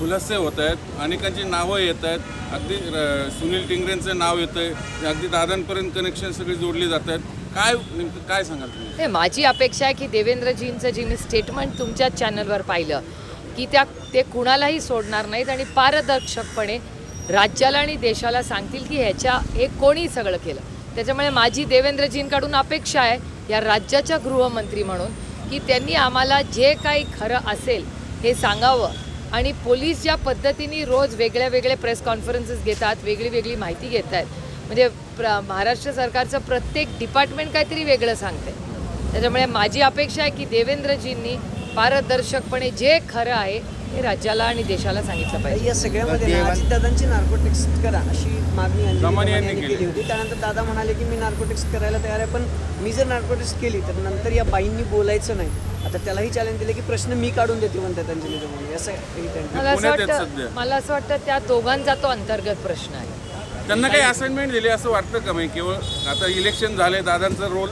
खुलासे होत आहेत. अनेकांची नावं येत आहेत. अगदी सुनील टिंगरेंचं नाव येतं आहे. अगदी दादांपर्यंत कनेक्शन सगळी जोडली जात आहेत. काय नेमकं काय सांगाल तुम्ही? माझी अपेक्षा आहे की देवेंद्रजींचं जे मी स्टेटमेंट तुमच्याच चॅनलवर पाहिलं की त्या ते कुणालाही सोडणार नाहीत आणि पारदर्शकपणे राज्याला आणि देशाला सांगतील की ह्याच्या हे कोणी सगळं केलं. त्याच्यामुळे माझी देवेंद्रजींकडून अपेक्षा आहे या राज्याच्या गृहमंत्री म्हणून की त्यांनी आम्हाला जे काही खरं असेल हे सांगावं. आणि पोलीस ज्या पद्धतीने रोज वेगळ्या वेगळे प्रेस कॉन्फरन्सेस घेतात वेगळी वेगळी माहिती घेत आहेत म्हणजे प्र महाराष्ट्र सरकारचं प्रत्येक डिपार्टमेंट काहीतरी वेगळं सांगते त्याच्यामुळे माझी अपेक्षा आहे की देवेंद्रजींनी पारदर्शकपणे जे खरं आहे हे राज्याला आणि देशाला सांगितलं पाहिजे. या सगळ्यामध्ये ना अजितदादांची नार्कोटिक्स करा अशी मागणी अंजली यांनी केली. होती. त्यानंतर दादा म्हणाले की मी नार्कोटिक्स करायला तयार आहे पण मी जर नार्कोटिक्स केली तर नंतर या बाईंनी बोलायचं नाही. आता त्यालाही चॅलेंज दिले की प्रश्न मी काढून देते म्हणतात अंजली असं मला असं. वाटतं मला असं वाटतं त्या दोघांचा तो अंतर्गत प्रश्न आहे. त्यांना काही असाइनमेंट दिली असं वाटतं का? म्हणजे केवळ आता इलेक्शन झाले दादांचा रोल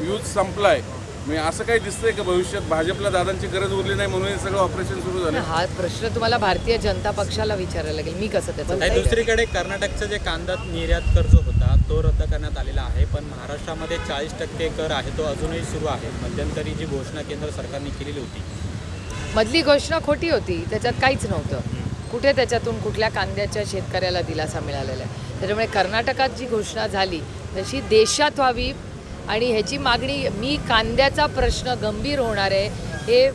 यूज संपलाय. म्हणजे असं काही दिसतंय का भविष्यात भाजपला दादांची गरज उरली नाही म्हणून हे सगळं ऑपरेशन सुरू झालं? हा प्रश्न तुम्हाला भारतीय जनता पक्षाला विचारायला लागेल. मी कसं त्याचं आणि दुसरीकडे कर्नाटकचं जे कांदा निर्यात कर जो होता तो रद्द करण्यात आलेला आहे पण महाराष्ट्रामध्ये चाळीस टक्के कर आहे तो अजूनही सुरू आहे. मध्यंतरी जी घोषणा केंद्र सरकारने केलेली होती. मधली घोषणा खोटी होती त्याच्यात काहीच नव्हतं. कुठे त्याच्यातून कुठल्या कांद्याच्या शेतकऱ्याला दिलासा मिळालेला आहे? त्याच्यामुळे कर्नाटकात जी घोषणा झाली तशी देशात व्हावी आणि ह्याची मागणी मी कांद्याचा प्रश्न गंभीर होणार आहे. हे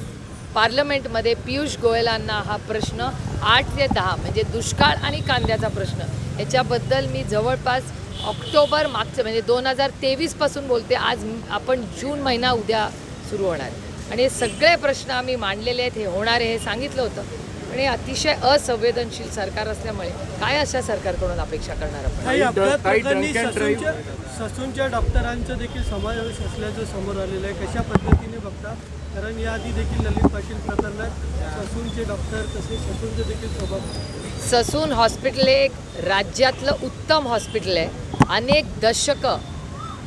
पार्लमेंटमध्ये पियुष गोयलांना हा प्रश्न आठ ते दहा म्हणजे दुष्काळ आणि कांद्याचा प्रश्न याच्याबद्दल मी जवळपास ऑक्टोबर मागचं म्हणजे दोन हजार तेवीसपासून बोलते. आज आपण जून महिना उद्या सुरू होणार. आणि हे सगळे प्रश्न आम्ही मांडलेले आहेत हे होणार आहे हे सांगितलं होतं. आणि अतिशय असंवेदनशील सरकार असल्यामुळे काय अशा सरकारकडून अपेक्षा करणार आपण? ससूनच्या डॉक्टरांचा देखील समावेश असल्याचं समोर आलेलं आहे. कशा पद्धतीने बघता? कारण याआधी देखील ललित पाटील प्रकरणात ससूनचे डॉक्टर तसेच ससूनचे देखील स्वभाव ससून हॉस्पिटल हे एक राज्यातलं उत्तम हॉस्पिटल आहे. अनेक दशकं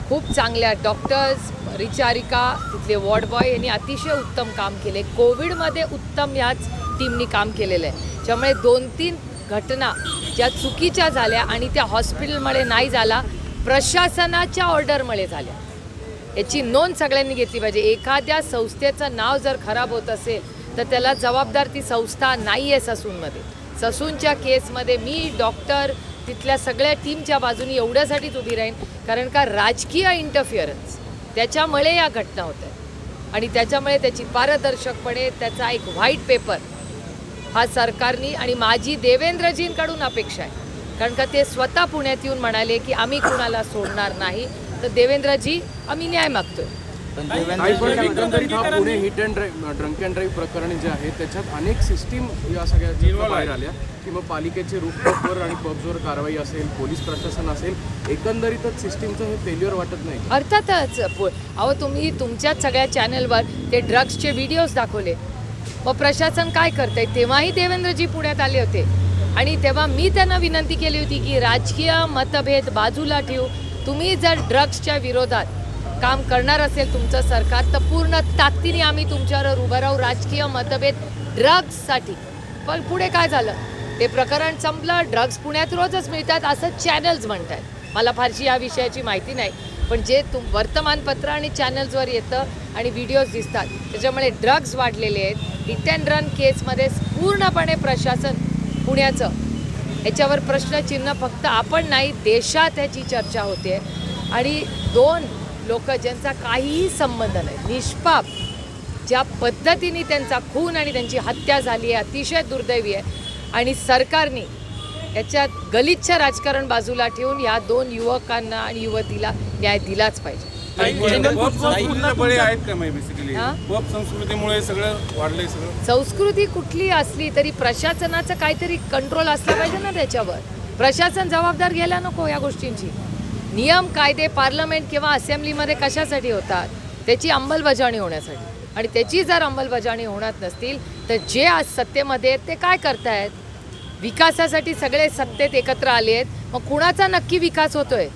खूप चांगल्या डॉक्टर्स रिचारिका तिथले वॉर्ड बॉय यांनी अतिशय उत्तम काम केले. कोविडमध्ये उत्तम ह्याच टीमनी काम केलेलं आहे. त्यामुळे दोन तीन घटना ज्या चुकीच्या झाल्या आणि त्या हॉस्पिटलमुळे नाही झाला प्रशासनाच्या ऑर्डरमुळे झाल्या. याची नोंद सगळ्यांनी घेतली पाहिजे. एखाद्या संस्थेचं नाव जर खराब होत असेल तर त्याला जबाबदार ती संस्था नाही आहे ससूनमध्ये. ससूनच्या केसमध्ये मी डॉक्टर तिथल्या सगळ्या टीमच्या बाजूने एवढ्यासाठीच उभी राहीन कारण का राजकीय इंटरफिअरन्स त्याच्यामुळे या घटना होत आहेत. आणि त्याच्यामुळे त्याची पारदर्शकपणे त्याचा एक व्हाईट पेपर हा सरकारनी आणि माझी देवेंद्रजींकडून अपेक्षा आहे. कारण का ते स्वतः पुण्यात येऊन म्हणाले की आम्ही कुणाला सोडणार नाही तर देवेंद्रजी आम्ही न्याय मागतोय. पण हा hit and drunk and drive प्रकरण जे आहे त्याच्यात अनेक सिस्टीम या सगळ्या बाहेर. आल्या. की मग पालिकेचे रूफटॉपवर आणि पब्सवर कारवाई असेल पोलीस प्रशासन असेल एकंदरीतच सिस्टीमचं हे फेल्युअर वाटत नाही अर्थातच अहो तुम्ही तुमच्याच सगळ्या चॅनलवर ते ड्रग्सचे व्हिडिओज दाखवले. व प्रशासन काय करतंय? तेव्हाही देवेंद्रजी पुण्यात आले होते. आणि तेव्हा मी त्यांना विनंती केली होती की राजकीय मतभेद बाजूला ठेवू. तुम्ही जर ड्रग्सच्या विरोधात काम करणार असेल तुमचं सरकार तर पूर्ण ताकदीने आम्ही तुमच्यावर उभं राहू. राजकीय मतभेद ड्रग्ससाठी. पण पुढे काय झालं? ते प्रकरण संपलं. ड्रग्स पुण्यात रोजच मिळतात असं चॅनल्स म्हणत आहेत मला फारशी या विषयाची माहिती नाही. पण जे तुम वर्तमानपत्र आणि चॅनल्सवर येतं आणि व्हिडिओज दिसतात त्याच्यामुळे ड्रग्ज वाढलेले आहेत. हिट अँड रन केसमध्ये पूर्णपणे प्रशासन पुण्याचं. याच्यावर प्रश्नचिन्ह फक्त आपण नाही देशात ह्याची चर्चा होते. आणि दोन लोक ज्यांचा काहीही संबंध नाही निष्पाप ज्या पद्धतीने त्यांचा खून आणि त्यांची हत्या झाली आहे अतिशय दुर्दैवी आहे. आणि सरकारने याच्यात गलिच्छ राजकारण बाजूला ठेवून या दोन युवकांना आणि युवतीला न्याय दिलाच पाहिजे. बळी आहेत का बेसिकली? पब संस्कृतीमुळे सगळं वाढलंय सगळं. संस्कृती कुठली असली तरी प्रशासनाचं काहीतरी कंट्रोल असला पाहिजे ना त्याच्यावर. प्रशासन जबाबदार घ्यायला नको या गोष्टींची. नियम कायदे पार्लमेंट किंवा असेंब्लीमध्ये कशासाठी होतात? त्याची अंमलबजावणी होण्यासाठी. आणि त्याची जर अंमलबजावणी होणार नसतील तर जे आज सत्तेमध्ये आहेत ते काय करतायत? विकासासाठी सगळे सत्तेत एकत्र आले आहेत मग कुणाचा नक्की विकास होतोय?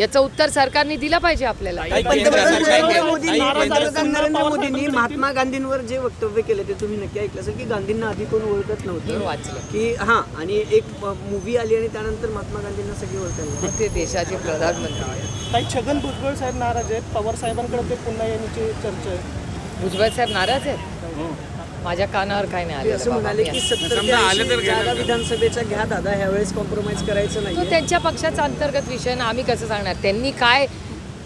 याचं उत्तर सरकारने दिलं पाहिजे आपल्याला. नरेंद्र मोदींनी पंतप्रधान नरेंद्र मोदींनी महात्मा गांधींवर जे वक्तव्य केले ते तुम्ही नक्की ऐकलं असेल की गांधींना आधी कोण ओळखत नव्हतं. वाचलं. की हां आणि एक मूवी आली आणि त्यानंतर महात्मा गांधींना सगळे लागले. ते देशाचे प्रधानमंत्री. काही छगन भुजबळ साहेब नाराज आहेत. पवार साहेबांकडे ते पुन्हा येण्याची चर्चा आहे. भुजबळ साहेब नाराज आहेत? माझ्या कानावर काय नाही आलं असं बाबा. म्हणाले की असं- सत्तर समजा आले तर घेणार जागा? विधानसभेच्या घ्या दादा ह्यावेळेस कॉम्प्रोमाइज करायचं तो नाही त्यांच्या पक्षाचा अंतर्गत विषय ना आम्ही कसं सांगणार? त्यांनी काय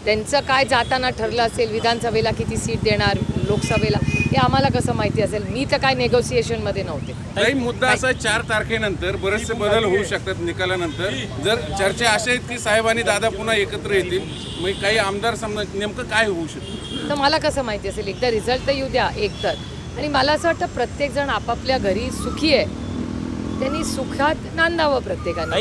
त्यांचं काय जाताना ठरलं असेल विधानसभेला किती सीट देणार लोकसभेला हे आम्हाला कसं माहिती असेल? मी तर काय नेगोसिएशनमध्ये नव्हते. काही मुद्दा असा आहे चार तारखेनंतर बरेचसे बदल होऊ शकतात निकालानंतर. जर चर्चा अशा आहेत की साहेब आणि दादा पुन्हा एकत्र येतील मग काही आमदार समजा नेमकं काय होऊ शकतं? तर मला कसं माहिती असेल? एकदा रिझल्ट तर येऊ द्या एक तर. आणि मला असं वाटतं प्रत्येकजण आपापल्या घरी सुखी आहे. त्यांनी सुखात नांदावं प्रत्येकाने.